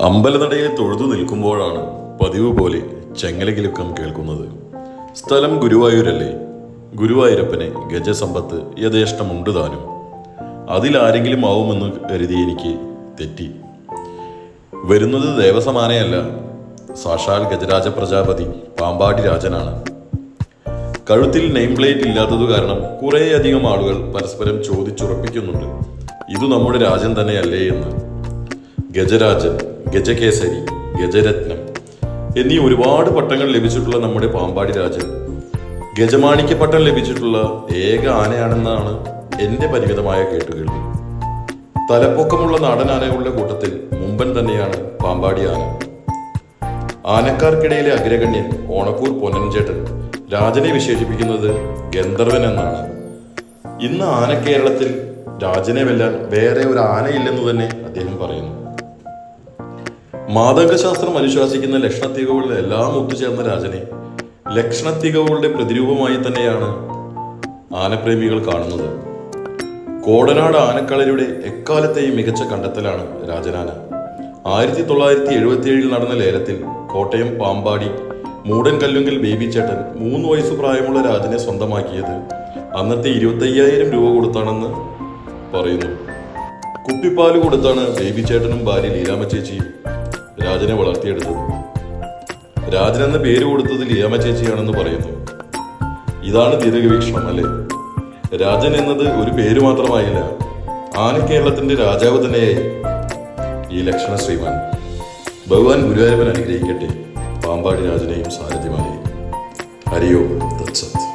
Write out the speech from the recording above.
അമ്പലനടയിൽ തൊഴുതു നിൽക്കുമ്പോഴാണ് പതിവ് പോലെ ചെങ്ങലകിലുക്കം കേൾക്കുന്നത്. സ്ഥലം ഗുരുവായൂരല്ലേ? ഗുരുവായൂരപ്പനെ ഗജസമ്പത്ത് യഥേഷ്ടമുണ്ട് താനും. അതിലാരെങ്കിലും ആവുമെന്ന് കരുതി എനിക്ക് തെറ്റി. വരുന്നത് ദേവസമാനയല്ല. സാക്ഷാൽ ഗജരാജ പ്രജാപതി പാമ്പാടി രാജനാണ്. കഴുത്തിൽ നെയിം പ്ലേറ്റ് ഇല്ലാത്തതു കാരണം കുറേയധികം ആളുകൾ പരസ്പരം ചോദിച്ചുറപ്പിക്കുന്നുണ്ട്. ഇത് നമ്മുടെ രാജൻ തന്നെയല്ലേ എന്ന്. ഗജരാജൻ ഗജകേസരി ഗജരത്നം എന്നീ ഒരുപാട് പട്ടങ്ങൾ ലഭിച്ചിട്ടുള്ള നമ്മുടെ പാമ്പാടി രാജൻ. ഗജമാണിക്യ പട്ടം ലഭിച്ചിട്ടുള്ള ഏക ആനയാണെന്നാണ് എന്റെ പരിമിതമായ കേട്ടുകേൾവി. തലപ്പൊക്കമുള്ള നാടൻ ആനകളുടെ കൂട്ടത്തിൽ മുമ്പൻ തന്നെയാണ് പാമ്പാടി ആന. ആനക്കാർക്കിടയിലെ അഗ്രഗണ്യൻ ഓണക്കൂർ പൊന്നൻചേട്ടൻ രാജനെ വിശേഷിപ്പിക്കുന്നത് ഗന്ധർവൻ എന്നാണ്. ഇന്ന് ആന കേരളത്തിൽ രാജനെ വെല്ലാൻ വേറെ ഒരു ആനയില്ലെന്ന് തന്നെ അദ്ദേഹം പറയുന്നു. മാതംഗശാസ്ത്രം അനുശാസിക്കുന്ന ലക്ഷണത്തികവുകളുടെ എല്ലാം ഒത്തുചേർന്ന രാജനെ ലക്ഷണത്തികവുകളുടെ പ്രതിരൂപമായി തന്നെയാണ് ആനപ്രേമികൾ കാണുന്നത്. കോടനാട് ആനക്കളരിയുടെ എക്കാലത്തെയും മികച്ച കണ്ടെത്തലാണ് രാജനാന. ആയിരത്തി തൊള്ളായിരത്തി എഴുപത്തിയേഴിൽ നടന്ന ലേലത്തിൽ കോട്ടയം പാമ്പാടി മൂടൻ കല്ലുങ്കിൽ ബേബി ചേട്ടൻ മൂന്ന് വയസ്സു പ്രായമുള്ള രാജനെ സ്വന്തമാക്കിയത് അന്നത്തെ ഇരുപത്തയ്യായിരം രൂപ കൊടുത്താണെന്ന് പറയുന്നു. കുപ്പിപ്പാൽ കൊടുത്താണ് ബേബി ചേട്ടനും ഭാര്യ ലീലാമ്മ ചേച്ചിയും രാജനെ വളർത്തിയെടുത്തത്. രാജൻ എന്ന പേര് കൊടുത്തത് ലിയാമ ചേച്ചിയാണെന്ന് പറയുന്നു. ഇതാണ് ദീർഘവീക്ഷണം അല്ലേ? രാജൻ എന്നത് ഒരു പേര് മാത്രമായില്ല ആന കേരളത്തിന്റെ രാജാവ് തന്നെയായി. ഈ ലക്ഷണ ശ്രീമാൻ ഭഗവാൻ ഗുരുവായൂരപ്പൻ അനുഗ്രഹിക്കട്ടെ പാമ്പാടി രാജനെയും സാരഥിമാരെയും. ഹരിയോ തത്സത്.